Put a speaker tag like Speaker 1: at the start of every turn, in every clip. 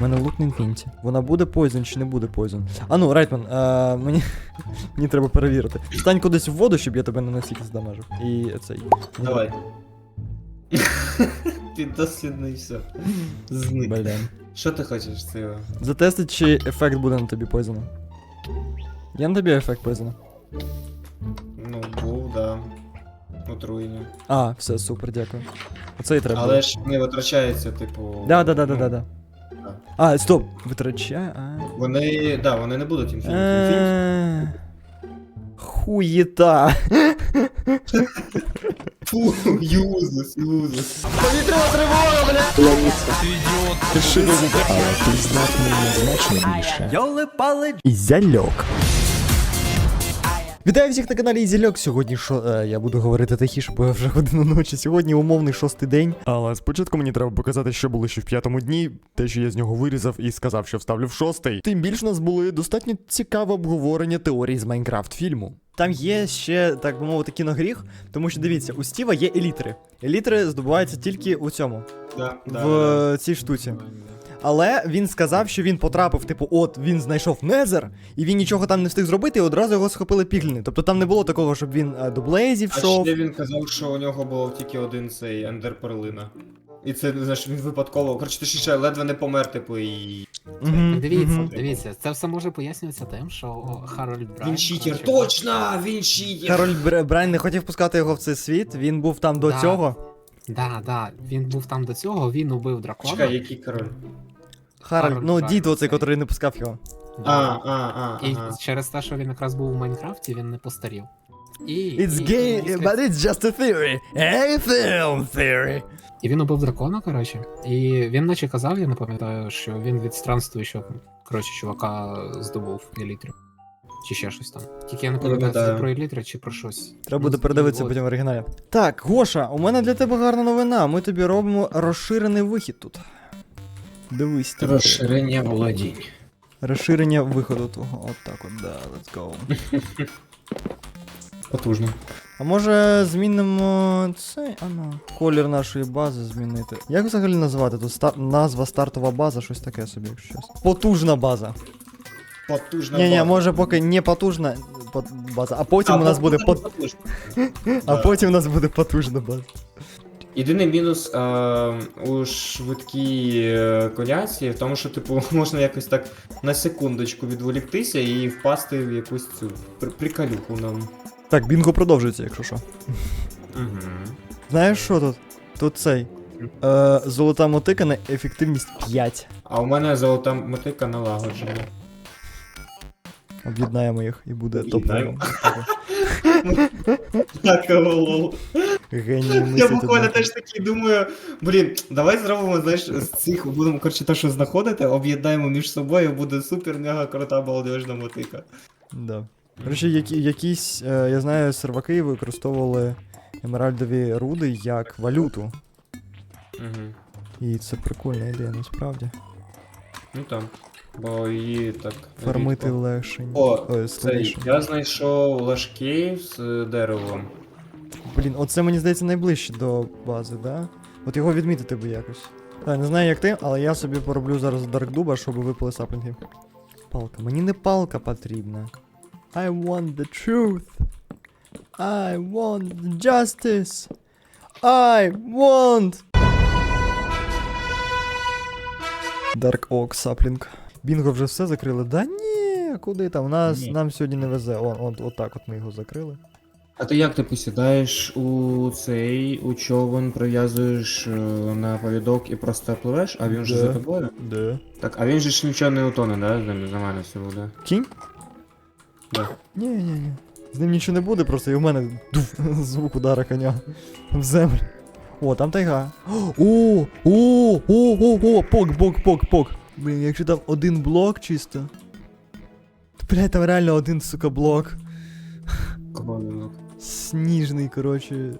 Speaker 1: мене лук на інфінті. Вона буде пойзон чи не буде пойзон? А ну, Райтман, е, мені, мені треба перевірити. Стань кудись в воду, щоб я тебе не настільки здамажив. І цей.
Speaker 2: Давай. Піддослідний все. Зник.
Speaker 1: Блін.
Speaker 2: Що ти хочеш цього?
Speaker 1: Затестить, чи ефект буде на тобі пойзону. Є на тобі ефект пойзону?
Speaker 2: Ну, був, да. Отруєння.
Speaker 1: А, все, супер, дякую. Оце і треба.
Speaker 2: Але ж не витрачається, типу.
Speaker 1: Да, да, да, да,
Speaker 2: ну,
Speaker 1: да, да. А, стоп, витрачає. А.
Speaker 2: Вони. Да, вони не будуть інфініті. Інфініті.
Speaker 1: Е, Хуєта.
Speaker 2: Фу, юзус, юзус.
Speaker 1: Повітряна тривога, бля!
Speaker 3: Ти знак здатний значно більше.
Speaker 1: Йоли пали Ізяльок. Вітаю всіх на каналі Ізяльок. Сьогодні шо, е, я буду говорити тихіше, бо вже годину ночі. Сьогодні умовний шостий день.
Speaker 4: Але спочатку мені треба показати, що було ще в п'ятому дні, те, що я з нього вирізав і сказав, що вставлю в шостий. Тим більше у нас були достатньо цікаве обговорення теорій з Майнкрафт фільму.
Speaker 1: Там є ще, так би мовити, кіногріх, тому що дивіться, у Стіва є елітри. Елітри здобуваються тільки у цьому,
Speaker 2: Да, да,
Speaker 1: в
Speaker 2: да.
Speaker 1: цій штуці. Але він сказав, що він потрапив, типу, от він знайшов Незер, і він нічого там не встиг зробити, і одразу його схопили пігліни. Тобто там не було такого, щоб він е, до Блейзів
Speaker 2: А ще він казав, що у нього було тільки один цей ендер перлина. І це, знаєш, він випадково. Коротше, точніше, ледве не помер, типу, і.
Speaker 1: Мгм,
Speaker 5: Дивіться,
Speaker 1: мгм.
Speaker 5: дивіться, це все може пояснюватися тим, що Харольд Брайан...
Speaker 2: Він читер,
Speaker 5: коротше,
Speaker 2: точно! Він читер!
Speaker 1: Кароль Бр- Брайан не хотів пускати його в цей світ, він був там до
Speaker 5: Да.
Speaker 1: цього.
Speaker 5: Да, да, він був там до цього, він убив дракона.
Speaker 2: Чекай, який король?
Speaker 1: Хароль ну дід оцей,
Speaker 5: цей.
Speaker 1: котрий не пускав його.
Speaker 2: А,
Speaker 5: Да.
Speaker 2: а, а,
Speaker 5: І
Speaker 2: ага.
Speaker 5: через те, що він якраз був у Майнкрафті, він не постарів. І,
Speaker 1: It's
Speaker 5: і,
Speaker 1: gay,
Speaker 5: і,
Speaker 1: but it's just a theory. A film theory.
Speaker 5: і він убив дракона, коротше. І він наче казав, я не пам'ятаю, що він від странствуючого, коротше, чувака здобув елітру. Чи ще щось там. Тільки я не пам'ятаю, це
Speaker 2: пам'ятаю.
Speaker 5: про елітру чи про щось.
Speaker 1: Треба
Speaker 5: Ну,
Speaker 1: буде передивитися
Speaker 5: от.
Speaker 1: потім в оригіналі. Так, Гоша, у мене для тебе гарна новина. Ми тобі робимо розширений вихід тут. Дивись. ти.
Speaker 2: Розширення володінь.
Speaker 1: Розширення виходу того. От так от, да, let's go.
Speaker 2: Потужно.
Speaker 1: А може змінимо цей, а ну, колір нашої бази змінити. Як взагалі назвати? Тут стар... назва стартова база, щось таке собі, якщо щось. Потужна база.
Speaker 2: Потужна
Speaker 1: Ні, ні,
Speaker 2: база.
Speaker 1: може поки не потужна база, а потім
Speaker 2: А,
Speaker 1: у нас буде
Speaker 2: потужна,
Speaker 1: пот... а потім у нас буде потужна база.
Speaker 2: Єдиний мінус е, у швидкій е, коняці в тому, що типу можна якось так на секундочку відволіктися і впасти в якусь цю при- приколюху нам.
Speaker 1: Так, бінго продовжується, якщо що.
Speaker 2: Угу.
Speaker 1: Знаєш що тут? Тут цей. Е, золота мотика на ефективність 5.
Speaker 2: А у мене золота мотика налагоджена.
Speaker 1: Об'єднаємо їх і буде
Speaker 2: Об'єднаємо. Так, лол. Я буквально теж такий думаю, блін, давай зробимо, знаєш, з цих будемо коротше те, що знаходити, об'єднаємо між собою, буде супер мега крута балдежна мотика.
Speaker 1: Да. Коротше, які, якісь, е, я знаю, серваки використовували емеральдові руди як валюту.
Speaker 2: Угу.
Speaker 1: І це прикольна ідея, насправді.
Speaker 2: Ну там. Бо її так.
Speaker 1: Фармити
Speaker 2: рідко.
Speaker 1: легше.
Speaker 2: О,
Speaker 1: Ой,
Speaker 2: Цей, я знайшов ложки з е, деревом.
Speaker 1: Блін, оце мені здається найближче до бази, да? От його відмітити би якось. Так, не знаю як ти, але я собі пороблю зараз даркдуба, щоб випали саплінги. Палка. Мені не палка потрібна. I want the truth. I want justice. I want. Dark Oak саплінг. Бінго вже все закрили? Да ні, куди там? Нас,
Speaker 2: Ні.
Speaker 1: нам сьогодні не везе. О, от, от так от ми його закрили.
Speaker 2: А ти як ти посідаєш у цей у човен, прив'язуєш е, на повідок і просто пливеш, а він вже
Speaker 1: Да.
Speaker 2: за тобою?
Speaker 1: Де?
Speaker 2: Так, а він же ж нічого не утоне, да? За, за мене все буде.
Speaker 1: Кінь?
Speaker 2: Да.
Speaker 1: Ні, ні, ні. З ним нічого не буде, просто і в мене дуф, звук удара коня в землю. О, там тайга. О, о, о, о, о, пок, пок, пок, пок. Блін, якщо там один блок чисто. То, блядь, там реально один, сука, блок. Сніжний, коротше.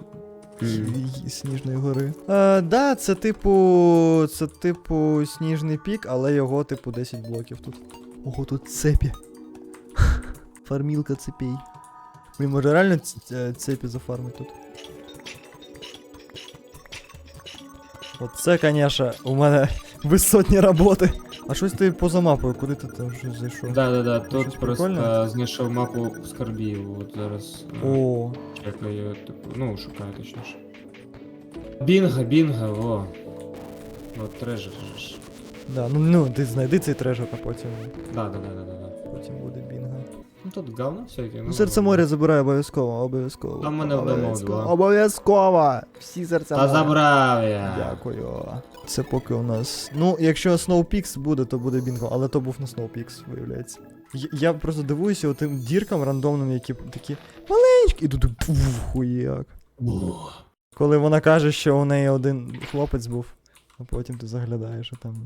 Speaker 1: Сніжної гори. Е, да, це типу. Це типу сніжний пік, але його, типу, 10 блоків тут. Ого, тут цепі. Фармілка цепей. Блін, може реально е, цепі зафармить тут. Оце, конечно, у мене Висотні роботи. А щось ти поза мапою, куди ти там щось зайшов?
Speaker 2: Да, да, да,
Speaker 1: Щось
Speaker 2: тут просто
Speaker 1: прикольне?
Speaker 2: знайшов мапу скарбів. От зараз е,
Speaker 1: О,
Speaker 2: чекаю, типу, ну, шукаю точніше. Бінга, бінга, о. От трежер ж.
Speaker 1: да, ну, ну ти знайди цей трежер, а потім,
Speaker 2: Да, да, да, да, да, да.
Speaker 1: потім буде бінга.
Speaker 2: Ну тут говно всяке.
Speaker 1: Ну, серце моря забирай обов'язково, обов'язково.
Speaker 2: Там мене вдома
Speaker 1: Обов'язково.
Speaker 2: два.
Speaker 1: Обов'язково! Всі серця
Speaker 2: Та
Speaker 1: моря.
Speaker 2: забрав я.
Speaker 1: Дякую. Це поки у нас. Ну, якщо Snowpeaks буде, то буде бінго, але то був не Snowpeaks, виявляється. Я, я просто дивуюся тим діркам рандомним, які такі маленькі, і тут пуф, хуяк. Коли вона каже, що у неї один хлопець був, а потім ти заглядаєш, а там.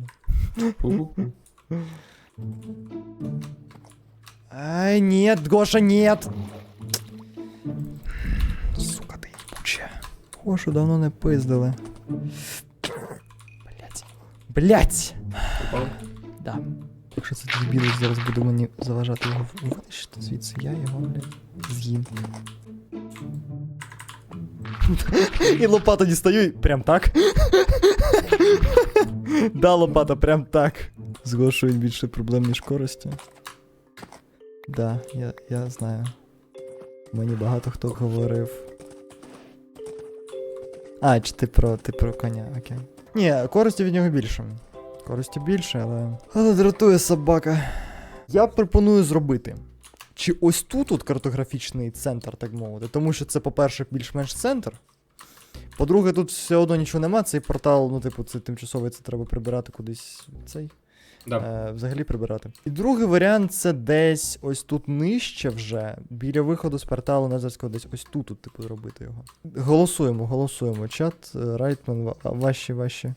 Speaker 2: Пу-пу-пу.
Speaker 1: Ай, нет, Гоша, нет! Сука, ти ебуча. Гошу давно не пиздили. Блять. Блять! Да. Якщо це дебілий зараз буде мені заважати його витащити звідси, я його, блядь, з'їм. І лопату дістаю і прям так. да, лопата, прям так. З Гошою більше проблем, ніж користі. Да, я, я знаю. Мені багато хто говорив. А, чи ти про, ти про коня, окей. Ні, користі від нього більше. Користі більше, але. Але дратує собака. Я пропоную зробити. Чи ось тут от картографічний центр, так мовити. Тому що це, по-перше, більш-менш центр. По-друге, тут все одно нічого нема. Цей портал, ну, типу, це тимчасовий, це треба прибирати кудись цей.
Speaker 2: Да.
Speaker 1: Е, взагалі прибирати. І другий варіант це десь ось тут нижче вже, біля виходу з порталу Назарського, десь ось тут, от, типу, робити його. Голосуємо, голосуємо. Чат, е, Райтман, ваші ваші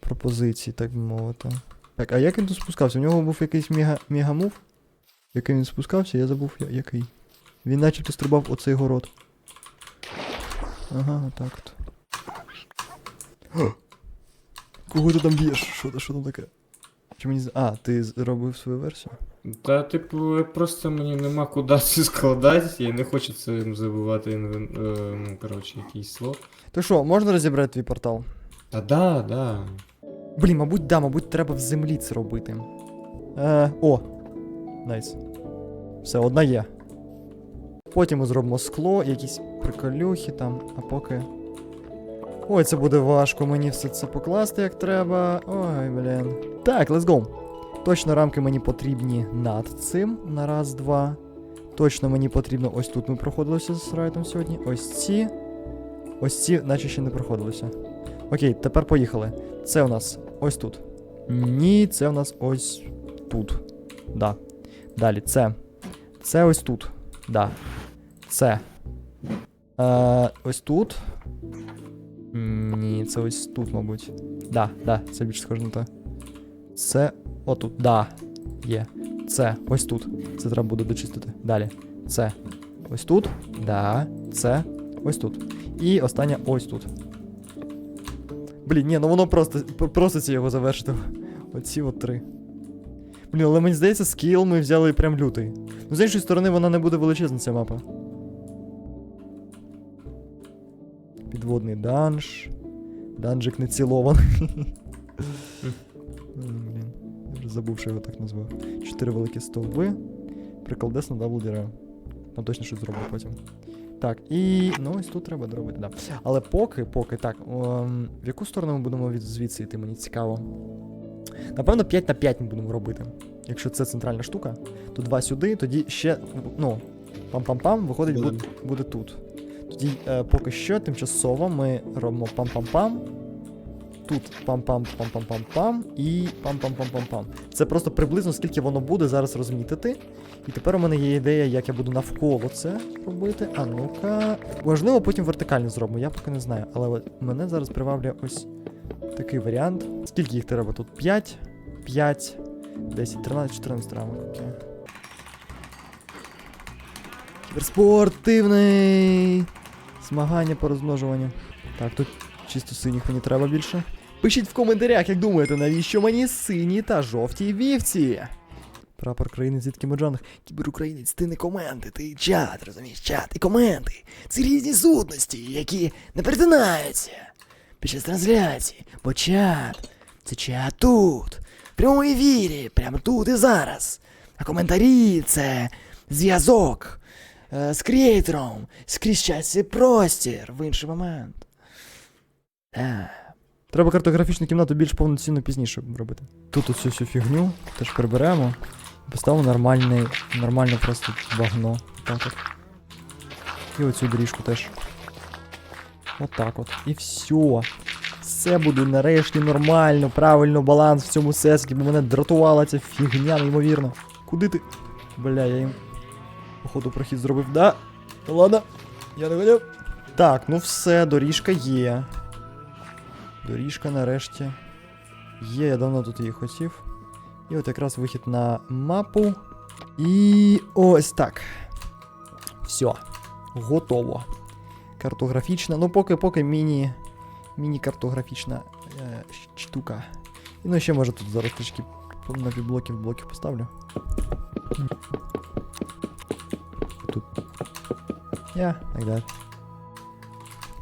Speaker 1: пропозиції, так би мовити. Так, а як він тут спускався? У нього був якийсь мега, мегамув? Який він спускався, я забув я- який. Він начебто стрибав оцей город. Ага, отак от. Кого ти там б'єш? Що, що там таке? Чи мені. А, ти зробив свою версію?
Speaker 2: Та, типу, просто мені нема куди це складати, я не хочу цим забувати інвен... е, ну, коротше, якийсь слот.
Speaker 1: То що, можна розібрати твій портал?
Speaker 2: Та да, да.
Speaker 1: Блін, мабуть, да, мабуть, треба в землі це робити. Е, о! Найс. Все, одна є. Потім ми зробимо скло, якісь приколюхи там, а поки. Ой, це буде важко мені все це покласти як треба. Ой, блін. Так, let's go. Точно рамки мені потрібні над цим на раз, два. Точно мені потрібно ось тут ми проходилися з райтом сьогодні. Ось ці. Ось ці, наче ще не проходилися. Окей, тепер поїхали. Це у нас ось тут. Ні, це у нас ось тут. Да. Далі, це. Це ось тут. Да. Це. Е, ось тут. Це ось тут, мабуть. Да, да, це більш схоже на те. Це отут. Да. Є. Це ось тут. Це треба буде дочистити. Далі. Це. Ось тут. Да. Це. Ось тут. І останнє ось тут. Блін, ні, ну воно просто пр- проситься його завершити. Оці от три. Блін, але мені здається, скіл ми взяли прям лютий. Ну, з іншої сторони, вона не буде величезна ця мапа. Підводний данж. Данжик не цілований. Блін, я вже забув, що його так назвав. Чотири великі стовби. Приколдес на дабл діре. Там точно щось зроблю потім. Так, і. Ну, ось тут треба доробити, да. Але поки, поки, так. ем, в яку сторону ми будемо від звідси йти, мені цікаво. Напевно, 5 на 5 ми будемо робити. Якщо це центральна штука, то 2 сюди, тоді ще, ну, пам-пам-пам, виходить, буде,
Speaker 2: Буде.
Speaker 1: буде тут. Тоді е, поки що тимчасово ми робимо пам-пам-пам. Тут пам-пам-пам-пам-пам-пам і пам-пам-пам-пам-пам. Це просто приблизно скільки воно буде зараз розмітити. І тепер у мене є ідея, як я буду навколо це робити. А ну-ка. Можливо, потім вертикально зробимо, я поки не знаю. Але мене зараз приваблює ось такий варіант. Скільки їх треба тут? 5, 5, 10, 13, 14 рамок. Окей. Кіберспортивний! Змагання по розмножуванню. Так, тут чисто синіх мені треба більше. Пишіть в коментарях, як думаєте, навіщо мені сині та жовті вівці. Прапор країни з дітками джанах. Кіберукраїнець, ти не коменти, ти чат, розумієш, чат і коменти. Це різні сутності, які не перетинаються під час трансляції. Бо чат Тече тут, в прямому ефірі, прямо тут і зараз. А коментарі це зв'язок е, з креатором, скрізь час і простір в інший момент. Треба картографічну кімнату більш повноцінно пізніше робити. Тут оцю всю фігню теж приберемо. Поставимо нормальний, нормальне просто багно. Так от. І оцю доріжку теж. Отак от. І все. Все буде нарешті нормально, правильно, баланс в цьому сескі, бо мене дратувала ця фігня, неймовірно. Куди ти? Бля, я їм. Походу прохід зробив. Да. Ну ладно. Я не хотів. Так, ну все, доріжка є. Доріжка нарешті. Є, я давно тут її хотів. І от якраз вихід на мапу. І ось так. Все. Готово. Картографічна. Ну, поки поки міні. Міні-картографічна е, щ- штука. І ну ще може тут зараз трішки по- на півблоків блоків поставлю. Тут. Я, так далі.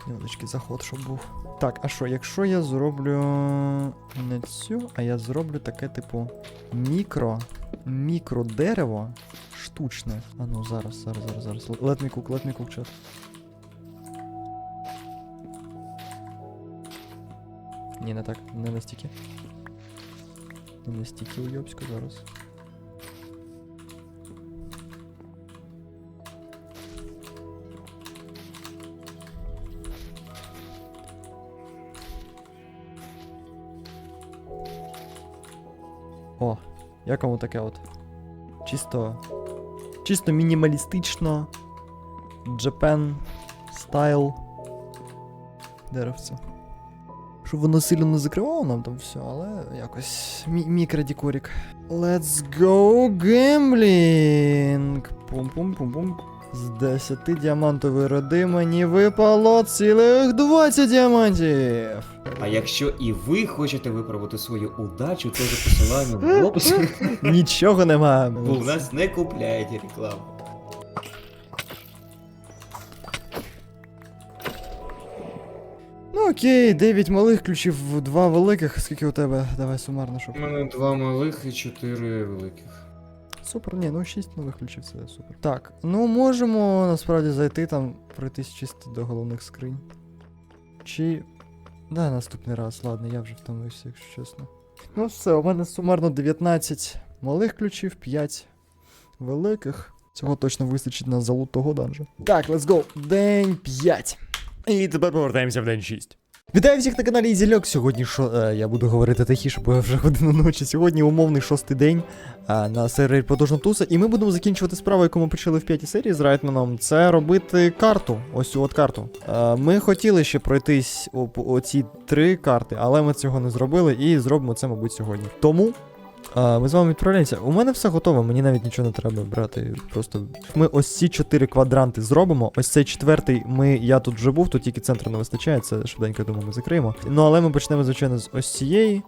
Speaker 1: Невеличкий заход, щоб був. Так, а що, якщо я зроблю не цю, а я зроблю таке, типу, мікро. Мікро дерево штучне. А ну зараз, зараз, зараз, зараз. Let me cook, let me cook, chat. Ні, не так, не настільки. Не настільки уйобсько зараз. Як вам таке от? Чисто. Чисто мінімалістично. Japan стайл. Деревце. Щоб воно сильно не закривало нам там все, але якось мі- мікродікорік. Let's go gambling! Пум-пум-пум-пум. З 10 діамантової роди мені випало цілих 20 діамантів.
Speaker 2: А якщо і ви хочете випробувати свою удачу, то за посиланням в описі,
Speaker 1: Нічого нема.
Speaker 2: бо у нас не купляють рекламу.
Speaker 1: Ну окей, 9 малих ключів, 2 великих. Скільки у тебе? Давай сумарно, щоб.
Speaker 2: У мене два малих і чотири великих.
Speaker 1: Супер, ні, ну 6 нових ключів, це супер. Так, ну можемо насправді зайти там, пройтись чисто до головних скринь. Чи. Да, наступний раз, ладно, я вже втомився, якщо чесно. Ну все, у мене сумарно 19 малих ключів, 5 великих. Цього точно вистачить на залут того данжа. Так, let's go. День 5.
Speaker 4: І тепер повертаємося в день 6.
Speaker 1: Вітаю всіх на каналі Ізільок. Сьогодні шо, е, я буду говорити тихіше, бо я вже година ночі. Сьогодні умовний шостий день е, на сервері Продовжна Туса, і ми будемо закінчувати справу, яку ми почали в п'ятій серії з Райтманом. Це робити карту. Ось цю от карту. Е, ми хотіли ще пройтись оці три карти, але ми цього не зробили і зробимо це, мабуть, сьогодні. Тому. Е, Ми з вами відправляємося. У мене все готове, мені навіть нічого не треба брати. Просто ми ось ці чотири квадранти зробимо. Ось цей четвертий ми. Я тут вже був, тут тільки центру не вистачає, це швиденько я думаю, ми закриємо. Ну але ми почнемо, звичайно, з ось цієї.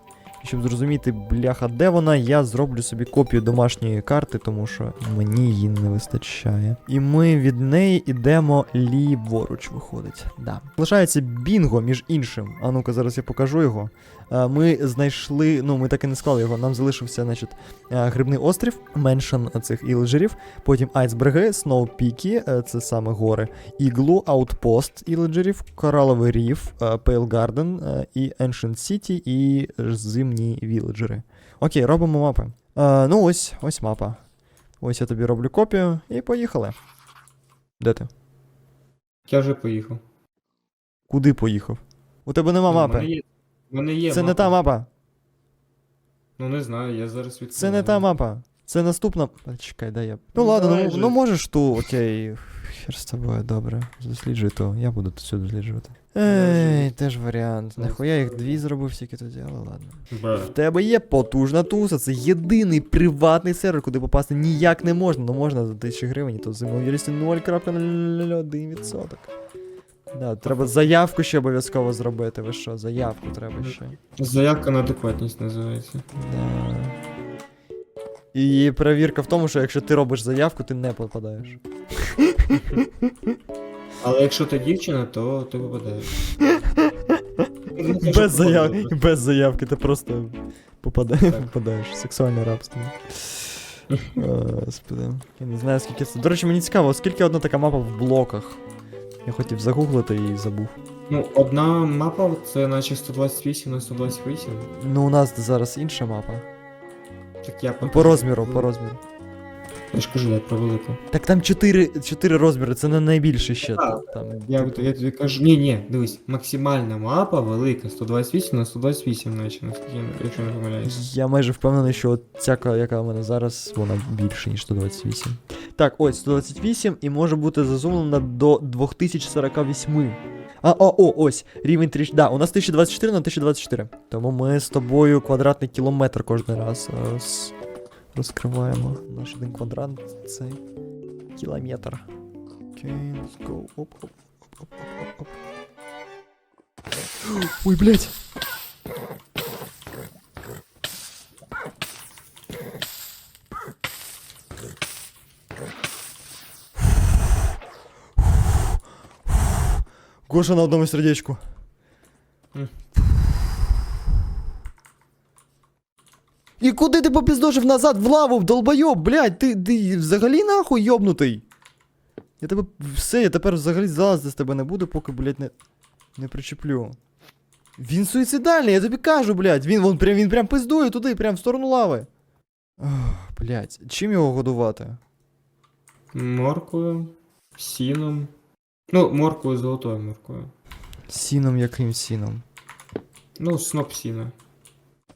Speaker 1: Щоб зрозуміти, бляха, де вона, я зроблю собі копію домашньої карти, тому що мені її не вистачає. І ми від неї йдемо ліворуч, виходить. Да. Залишається бінго, між іншим. А ну-ка, зараз я покажу його. Е, Ми знайшли, ну ми так і не склали його. Нам залишився, значить, е, грибний острів, меншин цих ілджерів, потім айсберги, сноупіки, е, це саме гори, іглу, аутпост ілджерів, кораловий ріф, Пейл Гарден і Ancient City, і зимні віледжери. Окей, робимо мапи. Е, ну ось, ось мапа. Ось я тобі роблю копію і поїхали. Де ти?
Speaker 2: Я вже поїхав.
Speaker 1: Куди поїхав? У тебе нема
Speaker 2: Ну,
Speaker 1: мапи.
Speaker 2: Мене є
Speaker 1: Це не
Speaker 2: мапа.
Speaker 1: та мапа.
Speaker 2: Ну не знаю, я зараз відкрию.
Speaker 1: Це не та мапа. Це наступна. А, Чекай, дай я. Ну
Speaker 2: Ну,
Speaker 1: ладно, ну,
Speaker 2: же.
Speaker 1: ну можеш ту, окей. Хер з тобою, добре. Досліджуй то, я буду все досліджувати. Ей, теж варіант. Нахуя їх дві зробив тільки тоді, але ладно.
Speaker 2: Бе.
Speaker 1: В тебе є потужна туса, це єдиний приватний сервер, куди попасти ніяк не можна. Ну можна за 1000 гривень, і то з ймовірністю 0,01%. Да, треба заявку ще обов'язково зробити. Ви що, заявку треба ще.
Speaker 2: Заявка на адекватність називається.
Speaker 1: Да. І перевірка в тому, що якщо ти робиш заявку, ти не попадаєш.
Speaker 2: Але якщо ти дівчина, то ти випадаєш.
Speaker 1: Без заявки, без заявки, ти просто попадаєш, попадаєш в сексуальне рабство. Господи. Я не знаю, скільки це. До речі, мені цікаво, скільки одна така мапа в блоках. Я хотів загуглити і забув.
Speaker 2: Ну, одна мапа це наче 128 на 128.
Speaker 1: Ну, у нас зараз інша мапа.
Speaker 2: Так я
Speaker 1: по розміру, по розміру.
Speaker 2: Я ж кажу, я про велику.
Speaker 1: Так там 4, 4 розміри, це не найбільше ще.
Speaker 2: Так.
Speaker 1: Там,
Speaker 2: Я, я тобі кажу, ні, ні, дивись, максимальна мапа велика, 128 на 128, наче, якщо не помиляюсь.
Speaker 1: Я майже впевнений, що ця, яка в мене зараз, вона більше, ніж 128. Так, ось 128 і може бути зазумлена до 2048. А, о, о, ось, рівень тріч. Да, у нас 1024 на 1024. Тому ми з тобою квадратний кілометр кожен раз е, с- розкриваємо. Наш один квадрат це кілометр. Окей, let's go. Оп, оп, оп, оп, оп, оп, оп. Ой, блядь. Гоша на одному сердечку.
Speaker 2: М.
Speaker 1: І куди ти попіздошив назад в лаву, в долбойоб, блядь, ти, ти взагалі нахуй йобнутий? Я тебе все, я тепер взагалі залазити з тебе не буду, поки, блядь, не, не причеплю. Він суїцидальний, я тобі кажу, блядь. Він, вон, прям, він прям пиздує туди, прям в сторону лави. Ох, блядь, чим його годувати?
Speaker 2: Морквою, сіном. Ну, морквою, золотою морквою.
Speaker 1: Сіном яким сіном?
Speaker 2: Ну, сноп сіна.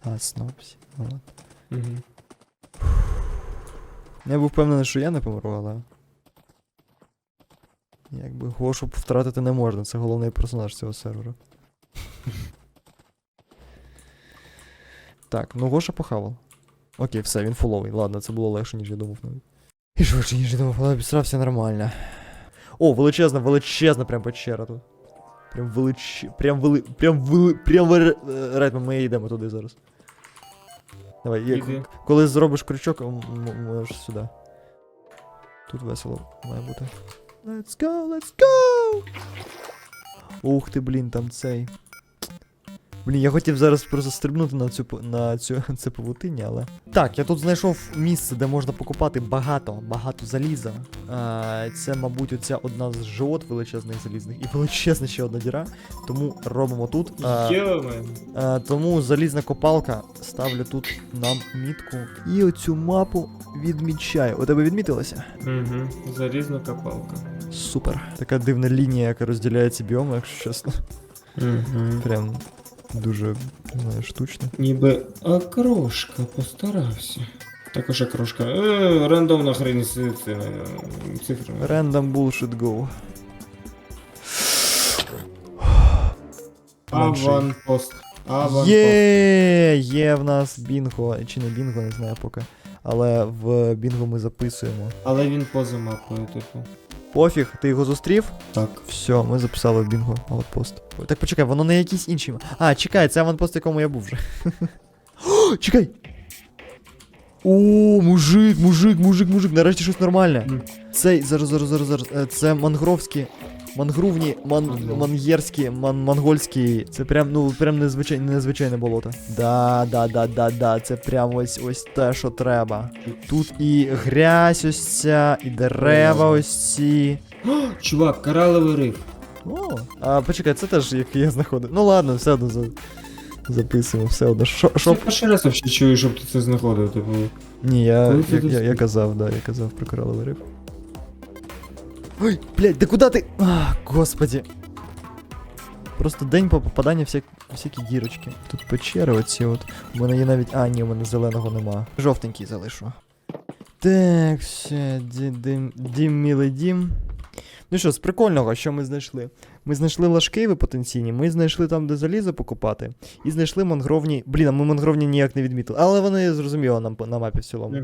Speaker 1: А, снопсі. Ладно.
Speaker 2: Угу.
Speaker 1: Я був впевнений, що я не помру, але. Якби Гошу втратити не можна, це головний персонаж цього сервера. так, ну Гоша похавав. Окей, все, він фуловий. Ладно, це було легше, ніж я думав навіть. І швидше, ніж я думав, але обістрався нормально. О, величезна, величезна прям печера тут. Прям велич... Прям вели... Прям вели... Прям вели... Райтман, ми йдемо туди зараз. Давай, я...
Speaker 2: Іди.
Speaker 1: коли зробиш крючок, можеш сюди. Тут весело має бути. Let's go, let's go! Ух ти, блін, там цей. Блін, я хотів зараз просто стрибнути на цю на цю це павутиння, але. Так, я тут знайшов місце, де можна покупати багато, багато заліза. А, це, мабуть, оця одна з жовт величезних залізних і величезна ще одна діра. Тому робимо тут. А,
Speaker 2: Йоме.
Speaker 1: Е, тому залізна копалка ставлю тут нам мітку. І оцю мапу відмічаю. У тебе відмітилося?
Speaker 2: Угу. Залізна копалка.
Speaker 1: Супер. Така дивна лінія, яка розділяє ці біоми, якщо чесно.
Speaker 2: Угу.
Speaker 1: Прям дуже не знаю, штучно.
Speaker 2: Ніби окрошка постарався. Також окрошка. Е, рандомна хрень з е, цифрами.
Speaker 1: Random bullshit go.
Speaker 2: Аванпост. Аванпост.
Speaker 1: Є, є в нас бінго. Чи не бінго, не знаю поки. Але в бінго ми записуємо.
Speaker 2: Але він поза мапою, типу.
Speaker 1: Пофіг, ти його зустрів?
Speaker 2: Так.
Speaker 1: Все, ми записали в бінго аванпост. Так почекай, воно не якийсь інший. А, чекай, це аванпост, в якому я був вже. О, чекай! О, мужик, мужик, мужик, мужик, нарешті щось нормальне. Цей, зараз, зараз, зараз, зараз. е, Це мангровські, мангрувні, ман, мангерські, ман, монгольські. Це прям, ну, прям незвичайне, незвичайне болото. Да, да, да, да, да. Це прям ось ось те, що треба. Тут і грязь ось ця, і дерева ось ці.
Speaker 2: Чувак, кораловий риф.
Speaker 1: О, а почекай, це теж як я знаходив. Ну ладно, все одно за... записуємо, все одно. Що,
Speaker 2: Я перший раз вообще чую, щоб ти це знаходив, типу.
Speaker 1: Ні, я, я, я, я казав, да, я казав про кораловий риб. Ой, блядь, да куди ти? А, господи. Просто день по попаданню всяк... всякі дірочки. Тут печери оці от. У мене є навіть. А, ні, у мене зеленого нема. Жовтенький залишу. Так, все, дім, дім, мілий дім. Ну що, з прикольного, що ми знайшли? Ми знайшли лашкейви потенційні, ми знайшли там, де залізо покупати, і знайшли мангровні. Блін, а ми мангровні ніяк не відмітили. Але вони зрозуміло нам на мапі в цілому.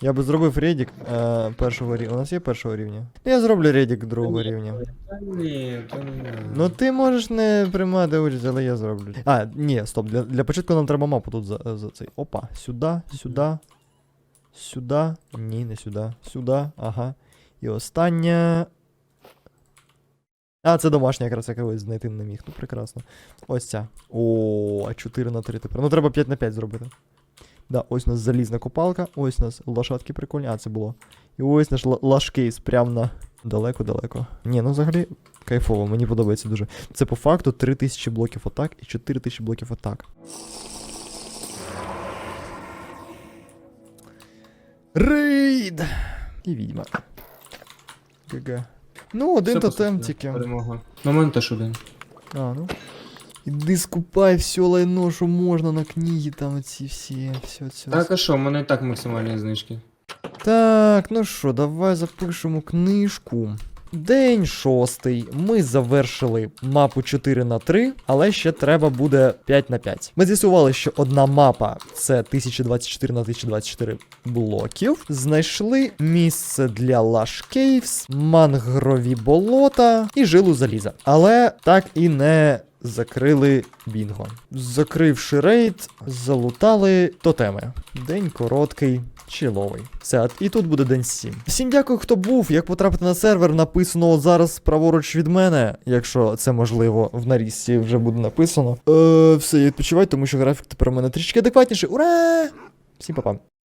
Speaker 1: Я би зробив редік е, першого рівня. У нас є першого рівня? Ну, Я зроблю редік другого рівня.
Speaker 2: Та ні, то не.
Speaker 1: Ну ти можеш не приймати участь, але я зроблю. А, ні, стоп. Для, для початку нам треба мапу тут за, за цей. Опа, сюди, сюди. Сюди. Ні, не сюди. Сюди. Ага. І остання. А, це домашня якраз якогось знайти не міг. Ну прекрасно. Ось ця. О, а 4 на 3 тепер. Ну треба 5 на 5 зробити. Да, ось у нас залізна копалка, ось у нас лошадки прикольні, а це було. І ось наш лашкейс прям на далеко-далеко. Ні, ну взагалі кайфово, мені подобається дуже. Це по факту 3000 блоків атак і 4000 блоків атак. Рейд! І відьма. ГГ. Ну, один
Speaker 2: Все,
Speaker 1: тотем тільки.
Speaker 2: Перемога. Момент теж один.
Speaker 1: А, ну. Іди скупай все лайно, що можна на книги, там оці всі, все це.
Speaker 2: Так, а що, у мене і так максимальні знижки.
Speaker 1: Так, ну що, давай запишемо книжку. День шостий. Ми завершили мапу 4 на 3, але ще треба буде 5 на 5. Ми з'ясували, що одна мапа це 1024 на 1024 блоків. Знайшли місце для Lush Caves, мангрові болота і жилу заліза. Але так і не закрили бінго. Закривши рейд, залутали тотеми. День короткий, чиловий. Все, і тут буде день 7. Всім дякую, хто був. Як потрапити на сервер, написано от зараз праворуч від мене, якщо це можливо, в нарізці вже буде написано. Е, все, я відпочиваю, тому що графік тепер у мене трішки адекватніший. Ура! Всім па-па.